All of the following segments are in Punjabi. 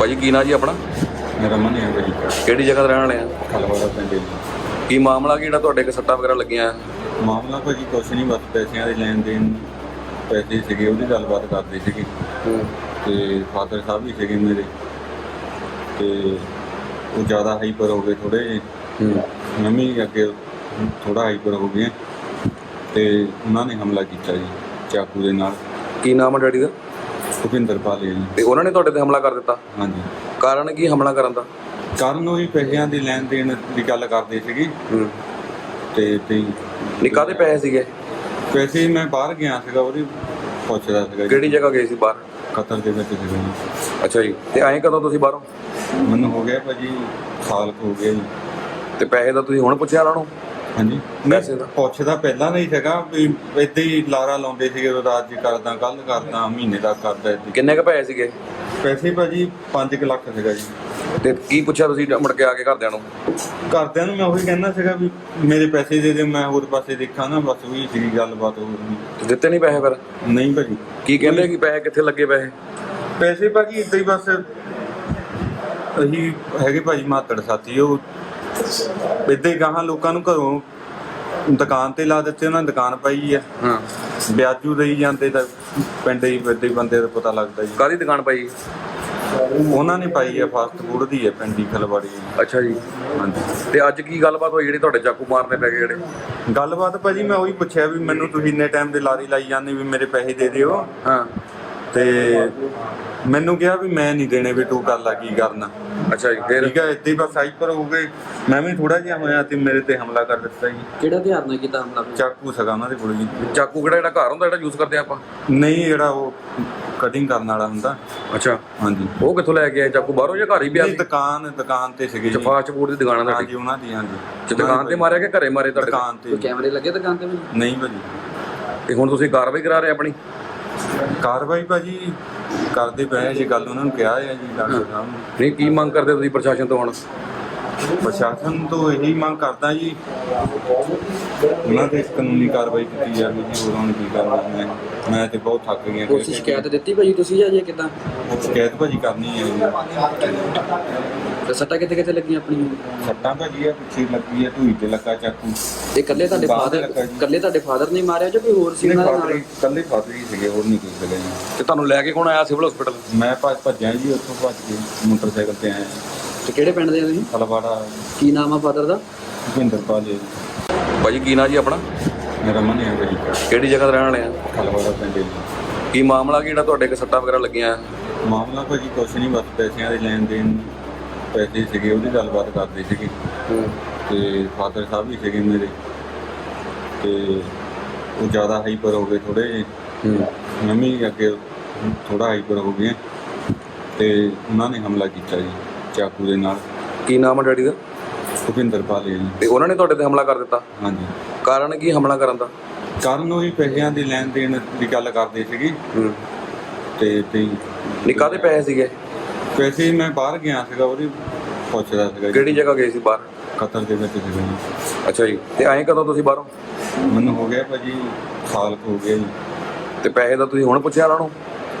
ਭਾਜੀ ਕੀ ਨਾਂ ਜੀ ਆਪਣਾ? ਮੇਰਾ ਮਨ ਹੈ ਭਾਈ ਕਿਹੜੀ ਜਗ੍ਹਾ ਤੇ ਰਹਿਣ ਵਾਲੇ ਆ? ਖਲਵਾੜਾ ਪਿੰਡ ਕੀ ਮਾਮਲਾ ਕੀ ਜਿਹੜਾ ਤੁਹਾਡੇ ਕੋ ਸੱਟਾਂ ਵਗੈਰਾ ਲੱਗੀਆਂ ਮਾਮਲਾ ਭਾਜੀ ਕੁਛ ਨਹੀਂ ਬਸ ਪੈਸਿਆਂ ਦੇ ਲੈਣ ਦੇਣ ਪੈਸੇ ਸੀਗੇ ਉਹਦੀ ਗੱਲਬਾਤ ਕਰਦੇ ਸੀਗੇ। ਤੇ ਫਾਦਰ ਸਾਹਿਬ ਵੀ ਸੀਗੇ ਮੇਰੇ। ਤੇ ਉਹ ਜ਼ਿਆਦਾ ਹਾਈਪਰ ਹੋ ਗਏ ਥੋੜੇ ਜਿਹੇ। ਮੈਂ ਵੀ ਅੱਗੇ ਥੋੜਾ ਹਾਈਪਰ ਹੋ ਗਏ ਤੇ ਉਹਨਾਂ ਨੇ ਹਮਲਾ ਕੀਤਾ ਜੀ ਚਾਕੂ ਦੇ ਨਾਲ। ਕੀ ਨਾਮ ਹੈ ਡੈਡੀ ਦਾ? ਭੁਪਿੰਦਰ ਪਾਲੇ ਜੀ ਤੇ ਉਹਨਾਂ ਨੇ ਤੁਹਾਡੇ ਤੇ ਹਮਲਾ ਕਰ ਦਿੱਤਾ? ਹਾਂਜੀ। ਕਾਰਨ ਕੀ ਹਮਲਾ ਕਰਨ ਦਾ? ਕਾਰਨ ਉਹੀ ਪੈਸਿਆਂ ਦੀ ਲੈਣ ਦੇਣ ਦੀ ਗੱਲ ਕਰਦੇ ਸੀਗੇ। ਤੇ ਤੇ ਨਿੱਕਾ ਦੇ ਪੈਸੇ ਸੀਗੇ? ਪੈਸੇ ਮੈਂ ਬਾਹਰ ਗਿਆ ਸੀਗਾ ਉਹਦੀ ਪੁੱਛਦਾ ਸੀਗਾ ਜੀ। ਕਿਹੜੀ ਜਗ੍ਹਾ ਗਏ ਸੀ ਬਾਹਰ? ਕਤਰ ਦੇ ਵਿੱਚ ਸੀਗਾ ਜੀ। ਅੱਛਾ ਜੀ ਤੇ ਆਏ ਕਦੋਂ ਤੁਸੀਂ ਬਾਹਰੋਂ? ਮੈਨੂੰ ਹੋ ਗਿਆ ਭਾਜੀ ਸਾਲ ਕੁ ਹੋ ਗਿਆ ਜੀ। ਤੇ ਪੈਸੇ ਦਾ ਤੁਸੀਂ ਹੁਣ ਪੁੱਛਿਆ ਉਹਨਾਂ ਨੂੰ? ਹਾਂਜੀ। ਪੈਸੇ ਦਾ? ਪੁੱਛਦਾ ਪਹਿਲਾਂ ਨਹੀਂ ਸੀਗਾ ਵੀ ਏਦਾਂ ਹੀ ਲਾਰਾ ਲਾਉਂਦੇ ਸੀਗੇ ਉਹ ਰਾਤ ਜੀ ਕਰਦਾ ਕੱਲ ਕਰਦਾ ਮਹੀਨੇ ਦਾ ਕਰਦਾ ਏਦਾਂ ਕਿੰਨੇ ਕ ਪੈਸੇ ਸੀਗੇ? ਪੈਸੇ ਭਾਜੀ 5 ਲੱਖ ਸੀਗਾ ਜੀ। ਤੇ ਕੀ ਪੁੱਛਿਆ ਤੁਸੀਂ ਮੁੜ ਕੇ ਆ ਕੇ ਘਰਦਿਆਂ ਨੂੰ? ਘਰਦਿਆਂ ਨੂੰ ਮੈਂ ਉਹੀ ਕਹਿੰਦਾ ਸੀਗਾ ਵੀ ਮੇਰੇ ਪੈਸੇ ਦੇ ਦੇ ਮੈਂ ਹੋਰ ਪਾਸੇ ਦੇਖਾਂ ਨਾ ਬਸ ਉਹੀ ਸੀਗੀ ਗੱਲਬਾਤ ਹੋਰ ਨਹੀਂ ਤੇ ਦਿੱਤੇ ਨਹੀਂ ਪੈਸੇ ਫਿਰ? ਨਹੀਂ ਭਾਜੀ। ਕੀ ਕਹਿੰਦੇ ਕਿ ਪੈਸੇ ਕਿੱਥੇ ਲੱਗੇ ਪੈਸੇ? ਪੈਸੇ ਭਾਜੀ ਇਦਾਂ ਹੀ ਬਸ ਅਸੀਂ ਹੈਗੇ ਭਾਜੀ ਮਾਤੜ ਸਾਥੀ ਉਹ ਇਦਾਂ ਹੀ ਗਾਹਾਂ ਲੋਕਾਂ ਨੂੰ ਘਰੋਂ ਦੁਕਾਨ ਤੇ ਲਾ ਦਿੱਤੇ ਉਹਨਾਂ ਨੇ ਦੁਕਾਨ ਪਾਈ ਆ ਹਾਂ। ਵਿਆਜੂ ਦੇਈ ਜਾਂਦੇ ਤਾਂ ਪਿੰਡ ਹੀ ਹੀ ਬੰਦੇ ਦਾ ਪਤਾ ਲੱਗਦਾ ਜੀ। ਕਾਦੀ ਦੁਕਾਨ ਪਾਈ? ਉਹਨਾਂ ਨੇ ਪਾਈ ਆ ਫਾਸਟ ਫੂਡ ਦੀ ਹੈ ਪਿੰਡੀ ਖਲਵਾੜੀ ਅੱਛਾ ਜੀ। ਹਾਂਜੀ। ਤੇ ਅੱਜ ਕੀ ਗੱਲਬਾਤ ਹੋਈ ਜਿਹੜੀ ਤੁਹਾਡੇ ਚਾਕੂ ਮਾਰਨੇ ਪੈ ਗਏ ਜਿਹੜੇ? ਗੱਲਬਾਤ ਭਾਜੀ ਮੈਂ ਉਹੀ ਪੁੱਛਿਆ ਵੀ ਮੈਨੂੰ ਤੁਸੀਂ ਇੰਨੇ ਟਾਈਮ ਦੇ ਲਾਰੀ ਲਾਈ ਜਾਂਦੇ ਵੀ ਮੇਰੇ ਪੈਸੇ ਦੇ ਦਿਓ। ਹਾਂ। ਤੇ ਮੈਨੂੰ ਕਿਹਾ ਵੀ ਮੈਂ ਨਹੀਂ ਦੇਣੇ ਵੀ ਤੂੰ ਕਰ ਲਾ ਕੀ ਕਰਨਾ। ਅੱਛਾ ਜੀ ਫਿਰ? ਠੀਕ ਹੈ ਇੱਦਾਂ ਹੀ ਬਸ ਹਾਈਪਰ ਹੋ ਗਏ। ਮੈਂ ਵੀ ਥੋੜਾ ਜਿਹਾ ਹੋਇਆ ਤੇ ਮੇਰੇ ਤੇ ਹਮਲਾ ਕਰ ਦਿੱਤਾ ਜੀ। ਕਿਹੜਾ ਧਿਆਨ ਨਾਲ ਕੀਤਾ ਹਮਲਾ ਫਿਰ? ਚਾਕੂ ਸਗਾ ਉਹਨਾਂ ਦੇ ਕੋਲ ਜੀ। ਚਾਕੂ ਕਿਹੜਾ ਜਿਹੜਾ ਘਰ ਹੁੰਦਾ ਜਿਹੜਾ ਯੂਜ਼ ਕਰਦੇ ਆਪਾਂ? ਨਹੀਂ ਜਿਹੜਾ ਉਹ ਕਟਿੰਗ ਕਰਨ ਵਾਲਾ ਹੁੰਦਾ। ਅੱਛਾ। ਹਾਂਜੀ। ਉਹ ਕਿੱਥੋਂ ਲੈ ਕੇ ਆਏ? ਚਾਕੂ ਬਾਹਰੋਂ ਜਾਂ ਘਰ ਹੀ ਪਿਆ ਇਹ ਸੀ? ਦੁਕਾਨ ਦੁਕਾਨ ਤੇ ਸੀਗੇ ਜੀ। ਫਾਸਟ ਫੂਡ ਦੀ ਦੁਕਾਨ ਆ ਹਾਂਜੀ ਉਹਨਾਂ ਦੀ ਹਾਂਜੀ। ਤੇ ਦੁਕਾਨ ਤੇ ਮਾਰਿਆ ਕਿ ਘਰੇ ਮਾਰੇ ਤੁਹਾਡੇ ਦੁਕਾਨ ਤੇ। ਕੋਈ ਕੈਮਰੇ ਲੱਗੇ ਦੁਕਾਨ ਤੇ ਵੀ ਨਹੀਂ ਭਾਜੀ। ਤੇ ਹੁਣ ਤੁਸੀਂ ਕਾਰਵਾਈ ਕਰਾ ਰਹੇ ਆਪਣੀ? ਕਾਰਵਾਈ ਭਾਜੀ ਕਰਦੇ ਪਏ ਆ ਜੀ ਗੱਲ ਉਹਨਾਂ ਨੂੰ ਕਿਹਾ ਹੈ ਜੀ ਡਾਕਟਰ ਸਾਹਿਬ ਨੂੰ ਨਹੀਂ ਕੀ ਮੰਗ ਕਰਦੇ ਤੁਸੀਂ ਪ੍ਰਸ਼ਾਸਨ ਤੋਂ ਹੁਣ? ਪ੍ਰਸ਼ਾਸਨ ਤੋਂ ਇਹੀ ਮੰਗ ਕਰਦਾ ਜੀ। ਉਹਨਾਂ ਤੇ ਕਾਨੂੰਨੀ ਕਾਰਵਾਈ ਕੀਤੀ ਜਾਵੇ ਜੀ ਉਹਨਾਂ ਨੂੰ ਕੀ ਕਰਨਾ ਮੈਂ ਮੈਂ ਤੇ ਬਹੁਤ ਥੱਕ ਗਿਆ ਪੁਲਿਸ ਸ਼ਿਕਾਇਤ ਦਿੱਤੀ ਭਾਜੀ ਤੁਸੀਂ ਜਾਂ ਜੇ ਕਿਦਾਂ? ਸ਼ਿਕਾਇਤ ਭਾਜੀ ਕਰਨੀ ਹੈ। ਜੀ ਤੇ ਸੱਟਾਂ ਕਿੱਥੇ ਕਿੱਥੇ ਲੱਗੀਆਂ ਆਪਣੀਆਂ? ਸੱਟਾਂ ਭਾਜੀ ਆ ਪਿੱਛੇ ਲੱਗੀ ਆ ਢੂਈ ਤੇ ਲੱਗਾ ਚਾਕੂ ਇਹ ਇਕੱਲੇ ਤੁਹਾਡੇ ਬਾਹਰ ਫਾਦਰ ਲੱਗਾ ਜੀ। ਇਕੱਲੇ ਤੁਹਾਡੇ ਫਾਦਰ ਨੇ ਮਾਰਿਆ ਜਾਂ ਕੋਈ ਹੋਰ ਸੀ ਇਹਨੇ ਦੇ ਫਾਦਰੀ ਨਾਲ? ਕੱਲੇ ਫਾਦਰੀ ਸੀਗੇ ਹੋਰ ਨਹੀਂ ਕੋਈ ਸੀਗਾ ਜੀ। ਤੇ ਤੁਹਾਨੂੰ ਲੈ ਕੇ ਕੌਣ ਆਇਆ ਸਿਵਲ ਹਸਪੀਟਲ? ਮੈਂ ਭੱਜ ਭੱਜਿਆ ਜੀ ਉੱਥੋਂ ਭੱਜ ਕੇ ਮੋਟਰਸਾਈਕਲ ਤੇ ਆਇਆ। ਤੇ ਕਿਹੜੇ ਪਿੰਡ ਦੇ ਆ ਤੁਸੀਂ? ਫਲਵਾੜਾ। ਕੀ ਨਾਮ ਆ ਫਾਦਰ ਦਾ? ਭੁਪਿੰਦਰ ਪਾਲੇ ਭਾਜੀ ਕੀ ਨਾਂ ਜੀ ਆਪਣਾ? ਮੇਰਾ ਮਨ ਹੈ ਭਾਈ ਕਿਹੜੀ ਜਗ੍ਹਾ ਤੇ ਰਹਿਣ ਵਾਲੇ ਆ? ਫਲਵਾੜਾ ਪਿੰਡ ਜੀ। ਕੀ ਮਾਮਲਾ ਕੀ ਜਿਹੜਾ ਤੁਹਾਡੇ ਕੋ ਸੱਟਾਂ ਵਗੈਰਾ ਲੱਗੀਆਂ? ਮਾਮਲਾ ਭਾਜੀ ਕੁਛ ਨਹੀਂ ਬਸ ਪੈਸਿਆਂ ਦੇ ਲੈਣ ਦੇਣ ਪੈਸੇ ਸੀਗੇ ਉਹਦੀ ਗੱਲਬਾਤ ਕਰਦੇ ਸੀਗੇ। ਤੇ ਫਾਦਰ ਸਾਹਿਬ ਵੀ ਸੀਗੇ ਮੇਰੇ। ਤੇ ਉਹ ਜ਼ਿਆਦਾ ਹਾਈਪਰ ਹੋ ਗਏ ਥੋੜੇ ਜਿਹੇ। ਮੈਂ ਵੀ ਅੱਗੇ ਥੋੜਾ ਹਾਈਪਰ ਹੋ ਗਏ ਤੇ ਉਹਨਾਂ ਨੇ ਹਮਲਾ ਕੀਤਾ ਜੀ ਚਾਕੂ ਦੇ ਨਾਲ। ਕੀ ਨਾਮ ਹੈ ਡੈਡੀ ਦਾ? ਭੁਪਿੰਦਰ ਪਾਲੇ ਜੀ। ਤੇ ਉਹਨਾਂ ਨੇ ਤੁਹਾਡੇ ਤੇ ਹਮਲਾ ਕਰ ਦਿੱਤਾ? ਹਾਂਜੀ। ਕਾਰਨ ਕੀ ਹਮਲਾ ਕਰਨ ਦਾ? ਕਾਰਨ ਉਹੀ ਪੈਸਿਆਂ ਦੀ ਲੈਣ ਦੇਣ ਦੀ ਗੱਲ ਕਰਦੇ ਸੀਗੇ। ਤੇ ਤੇ ਨਿੱਕਾ ਦੇ ਪੈਸੇ ਸੀਗੇ? ਪੈਸੇ ਮੈਂ ਬਾਹਰ ਗਿਆ ਸੀਗਾ ਉਹਦੀ ਪੁੱਛਦਾ ਸੀਗਾ ਜੀ। ਕਿਹੜੀ ਜਗ੍ਹਾ ਗਏ ਸੀ ਬਾਹਰ? ਕਤਰ ਦੇ ਵਿੱਚ ਸੀਗਾ ਜੀ। ਅੱਛਾ ਜੀ ਤੇ ਆਏ ਕਦੋਂ ਤੁਸੀਂ ਬਾਹਰੋਂ? ਮੈਨੂੰ ਹੋ ਗਿਆ ਭਾਜੀ ਸਾਲ ਕੁ ਹੋ ਗਿਆ ਜੀ। ਤੇ ਪੈਸੇ ਦਾ ਤੁਸੀਂ ਹੁਣ ਪੁੱਛਿਆ ਉਹਨਾਂ ਨੂੰ?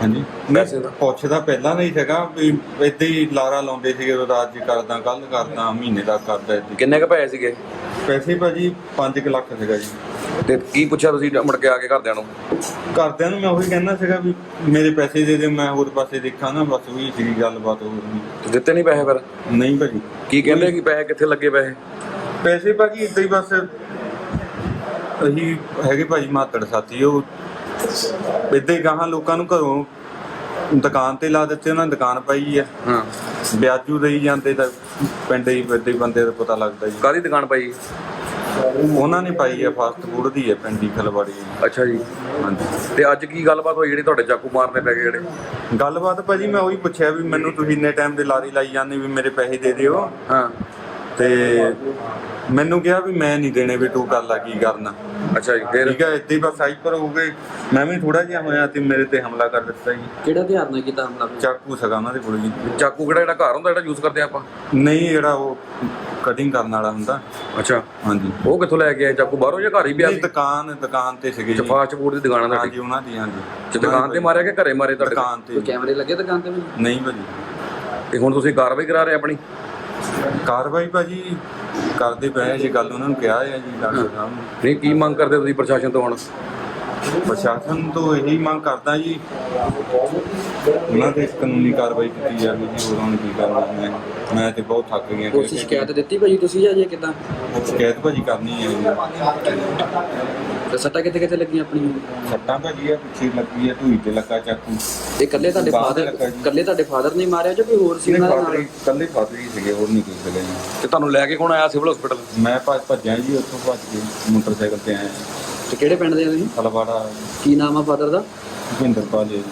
ਹਾਂਜੀ। ਪੈਸੇ ਦਾ? ਪੁੱਛਦਾ ਪਹਿਲਾਂ ਨਹੀਂ ਸੀਗਾ ਵੀ ਏਦਾਂ ਹੀ ਲਾਰਾ ਲਾਉਂਦੇ ਸੀਗੇ ਉਹ ਰਾਤ ਜੀ ਕਰਦਾ ਕੱਲ ਕਰਦਾ ਮਹੀਨੇ ਦਾ ਕਰਦਾ ਏਦਾਂ ਹੀ। ਕਿੰਨੇ ਕ ਪੈਸੇ ਸੀਗੇ? ਪੈਸੇ ਭਾਜੀ 5 ਲੱਖ ਸੀਗਾ ਜੀ। ਤੇ ਕੀ ਪੁੱਛਿਆ ਤੁਸੀਂ ਮੁੜ ਕੇ ਆ ਕੇ ਘਰਦਿਆਂ ਨੂੰ? ਘਰਦਿਆਂ ਨੂੰ ਮੈਂ ਉਹੀ ਕਹਿੰਦਾ ਸੀਗਾ ਵੀ ਮੇਰੇ ਪੈਸੇ ਦੇ ਦੇ ਮੈਂ ਹੋਰ ਪਾਸੇ ਦੇਖਾਂ ਨਾ ਬਸ ਉਹੀ ਸੀਗੀ ਗੱਲਬਾਤ ਹੋਰ ਨਹੀਂ। ਤੇ ਦਿੱਤੇ ਨਹੀਂ ਪੈਸੇ ਫਿਰ? ਨਹੀਂ ਭਾਜੀ। ਕੀ ਕਹਿੰਦੇ ਕਿ ਪੈਸੇ ਕਿੱਥੇ ਲੱਗੇ ਪੈਸੇ? ਪੈਸੇ ਭਾਜੀ ਇਦਾਂ ਹੀ ਬਸ ਅਸੀਂ ਹੈਗੇ ਭਾਜੀ ਮਾਤੜ ਸਾਥੀ ਉਹ ਇਦਾਂ ਹੀ ਗਾਹਾਂ ਲੋਕਾਂ ਨੂੰ ਘਰੋਂ ਦੁਕਾਨ ਤੇ ਲਾ ਦਿੱਤੇ ਉਹਨਾਂ ਨੇ ਦੁਕਾਨ ਪਾਈ ਆ। ਹਾਂ। ਵਿਆਜੂ ਦੇਈ ਜਾਂਦੇ ਤਾਂ ਪਿੰਡ ਹੀ ਹੀ ਬੰਦੇ ਦਾ ਪਤਾ ਲੱਗਦਾ ਜੀ। ਕਾਦੀ ਦੁਕਾਨ ਪਾਈ? ਉਹਨਾਂ ਨੇ ਪਾਈ ਆ ਫਾਸਟ ਫੂਡ ਦੀ ਹੈ ਪਿੰਡੀ ਖਲਵਾੜੀ ਅੱਛਾ ਜੀ। ਹਾਂਜੀ। ਤੇ ਅੱਜ ਕੀ ਗੱਲਬਾਤ ਹੋਈ ਜਿਹੜੀ ਤੁਹਾਡੇ ਚਾਕੂ ਮਾਰਨੇ ਪੈ ਗਏ ਜਿਹੜੇ? ਗੱਲਬਾਤ ਭਾਜੀ ਮੈਂ ਉਹੀ ਪੁੱਛਿਆ ਵੀ ਮੈਨੂੰ ਤੁਸੀਂ ਇੰਨੇ ਟਾਈਮ ਦੇ ਲਾਰੀ ਲਾਈ ਜਾਂਦੇ ਵੀ ਮੇਰੇ ਪੈਸੇ ਦੇ ਦਿਓ। ਹਾਂ। ਤੇ ਮੈਨੂੰ ਕਿਹਾ ਵੀ ਮੈਂ ਨਹੀਂ ਦੇਣੇ ਵੀ ਤੂੰ ਕਰ ਲਾ ਕੀ ਕਰਨਾ? ਅੱਛਾ ਜੀ ਫਿਰ? ਠੀਕ ਹੈ ਇੱਦਾਂ ਹੀ ਬਸ ਹਾਈਪਰ ਹੋ ਗਏ। ਮੈਂ ਵੀ ਥੋੜਾ ਜਿਹਾ ਹੋਇਆ ਤੇ ਮੇਰੇ ਤੇ ਹਮਲਾ ਕਰ ਦਿੱਤਾ ਜੀ। ਕਿਹੜਾ ਧਿਆਨ ਨਾਲ ਕੀਤਾ ਹਮਲਾ? ਚਾਕੂ ਸਗਾ ਉਹਨਾਂ ਦੇ ਕੋਲ ਜੀ। ਚਾਕੂ ਕਿਹੜਾ ਜਿਹੜਾ ਘਰ ਹੁੰਦਾ ਜਿਹੜਾ ਯੂਜ਼ ਕਰਦੇ ਆਪਾਂ? ਨਹੀਂ ਜਿਹੜਾ ਉਹ ਕਟਿੰਗ ਕਰਨ ਵਾਲਾ ਹੁੰਦਾ। ਅੱਛਾ। ਹਾਂਜੀ। ਉਹ ਕਿੱਥੋਂ ਲੈ ਕੇ ਆਏ? ਚਾਕੂ ਬਾਹਰੋਂ ਜਾਂ ਘਰ ਹੀ ਪਿਆ ਸੀ? ਦੁਕਾਨ ਦੁਕਾਨ ਤੇ ਸੀਗੇ ਜੀ। ਫਾਸਟ ਫੂਡ ਦੀ ਦੁਕਾਨ ਆ ਤੁਹਾਡੀ? ਹਾਂਜੀ ਉਹਨਾਂ ਦੀ ਹਾਂਜੀ। ਤੇ ਦੁਕਾਨ ਤੇ ਮਾਰਿਆ ਕਿ ਘਰੇ ਮਾਰੇ ਤੁਹਾਡੇ? ਦੁਕਾਨ ਕੋਈ ਤੇ ਕੈਮਰੇ ਲੱਗੇ ਦੁਕਾਨ ਤੇ? ਵੀ ਨਹੀਂ ਭਾਜੀ। ਤੇ ਹੁਣ ਤੁਸੀਂ ਕਾਰਵਾਈ ਕਰਾ ਰਹੇ ਆਪਣੀ? ਕਾਰਵਾਈ ਭਾਜੀ ਕਰਦੇ ਪਏ ਆ ਜੀ ਗੱਲ ਉਹਨਾਂ ਨੂੰ ਕਿਹਾ ਹੈ ਜੀ, ਡਾਕਟਰ ਸਾਹਿਬ ਨੂੰ। ਨਹੀਂ, ਕੀ ਮੰਗ ਕਰਦੇ ਤੁਸੀਂ ਪ੍ਰਸ਼ਾਸਨ ਤੋਂ ਹੁਣ? ਪ੍ਰਸ਼ਾਸਨ ਤੋਂ ਇਹੀ ਮੰਗ ਕਰਦਾ ਜੀ। ਉਹਨਾਂ ਤੇ ਕਾਨੂੰਨੀ ਕਾਰਵਾਈ ਕੀਤੀ ਜਾਵੇ ਜੀ ਹੋਰ ਹੁਣ ਕੀ ਕਰਨਾ ਮੈਂ ਮੈਂ ਤੇ ਬਹੁਤ ਥੱਕ ਗਿਆ ਪੁਲਿਸ ਸ਼ਿਕਾਇਤ ਦਿੱਤੀ ਭਾਜੀ ਤੁਸੀਂ ਜਾਂ ਜੇ ਕਿਦਾਂ? ਸ਼ਿਕਾਇਤ ਭਾਜੀ ਕਰਨੀ ਹੈ ਜੀ। ਤੇ ਸੱਟਾਂ ਕਿੱਥੇ ਕਿੱਥੇ ਲੱਗੀਆਂ ਆਪਣੀਆਂ? ਸੱਟਾਂ ਭਾਜੀ ਆ ਪਿੱਛੇ ਲੱਗੀ ਹੈ ਢੂਈ ਤੇ ਲੱਗਾ ਚਾਕੂ। ਇਹ ਇਕੱਲੇ ਤੁਹਾਡੇ ਫਾਦਰ। ਇਕੱਲੇ ਤੁਹਾਡੇ ਫਾਦਰ ਨੇ ਮਾਰਿਆ ਜਾਂ ਕੋਈ ਹੋਰ ਸੀ ਉਹਨਾਂ ਦੇ ਫਾਦਰੀ ਨਾਲ? ਕੱਲੇ ਫਾਦਰੀ ਸੀਗੇ ਹੋਰ ਨਹੀਂ ਕੋਈ ਸੀਗਾ ਜੀ। ਤੇ ਤੁਹਾਨੂੰ ਲੈ ਕੇ ਕੌਣ ਆਇਆ ਸਿਵਲ ਹਸਪੀਟਲ ਮੈਂ ਭੱਜ ਭੱਜਿਆ ਜੀ ਉੱਥੋਂ ਭੱਜ ਕੇ ਮੋਟਰਸਾਈਕਲ ਤੇ ਆਇਆ। ਤੇ ਕਿਹੜੇ ਪਿੰਡ ਦੇ ਆ ਤੁਸੀਂ? ਫਲਵਾੜਾ ਕੀ ਨਾਮ ਆ ਫਾਦਰ ਦਾ? ਭਿੰਦਰ ਪਾਲ ਜੀ।